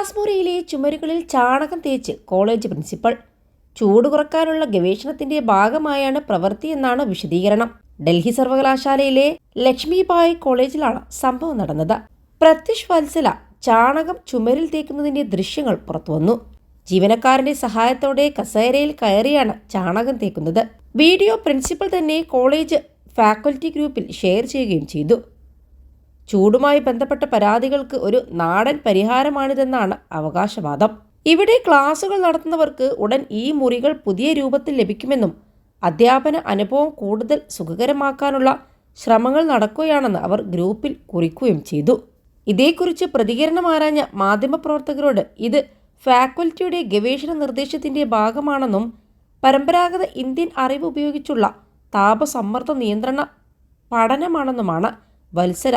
Class മുറിയിലെ ചുമരുകളിൽ ചാണകം തേച്ച് കോളേജ് പ്രിൻസിപ്പൽ ചൂട് കുറക്കാനുള്ള ഗവേഷണത്തിന്റെ ഭാഗമായാണ് പ്രവൃത്തി എന്നാണ് വിശദീകരണം. ഡൽഹി സർവകലാശാലയിലെ ലക്ഷ്മിബായ് കോളേജിലാണ് സംഭവം നടന്നത്. പ്രത്യുഷ് വത്സല ചാണകം ചുമരിൽ തേക്കുന്നതിന്റെ ദൃശ്യങ്ങൾ പുറത്തുവന്നു. ജീവനക്കാരന്റെ സഹായത്തോടെ കസേരയിൽ കയറിയാണ് ചാണകം തേക്കുന്നത്. വീഡിയോ പ്രിൻസിപ്പൽ തന്നെ കോളേജ് ഫാക്കൽറ്റി ഗ്രൂപ്പിൽ ഷെയർ ചെയ്യുകയും ചെയ്തു. ചൂടുമായി ബന്ധപ്പെട്ട പരാതികൾക്ക് ഒരു നാടൻ പരിഹാരമാണിതെന്നാണ് അവകാശവാദം. ഇവിടെ ക്ലാസുകൾ നടത്തുന്നവർക്ക് ഉടൻ ഈ മുറികൾ പുതിയ രൂപത്തിൽ ലഭിക്കുമെന്നും അധ്യാപന അനുഭവം കൂടുതൽ സുഖകരമാക്കാനുള്ള ശ്രമങ്ങൾ നടക്കുകയാണെന്ന് അവർ ഗ്രൂപ്പിൽ കുറിക്കുകയും ചെയ്തു. ഇതേക്കുറിച്ച് പ്രതികരണം ആരാഞ്ഞ മാധ്യമപ്രവർത്തകരോട് ഇത് ഫാക്കൽറ്റിയുടെ ഗവേഷണ നിർദ്ദേശത്തിന്റെ ഭാഗമാണെന്നും പരമ്പരാഗത ഇന്ത്യൻ അറിവ് ഉപയോഗിച്ചുള്ള താപസമ്മർദ്ദ നിയന്ത്രണ പഠനമാണെന്നുമാണ് വത്സര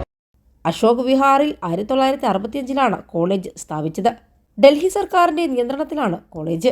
Ashok വിഹാറിൽ ആയിരത്തി തൊള്ളായിരത്തി അറുപത്തിയഞ്ചിലാണ് കോളേജ് സ്ഥാപിച്ചത്. ഡൽഹി സർക്കാരിന്റെ നിയന്ത്രണത്തിലാണ് കോളേജ്.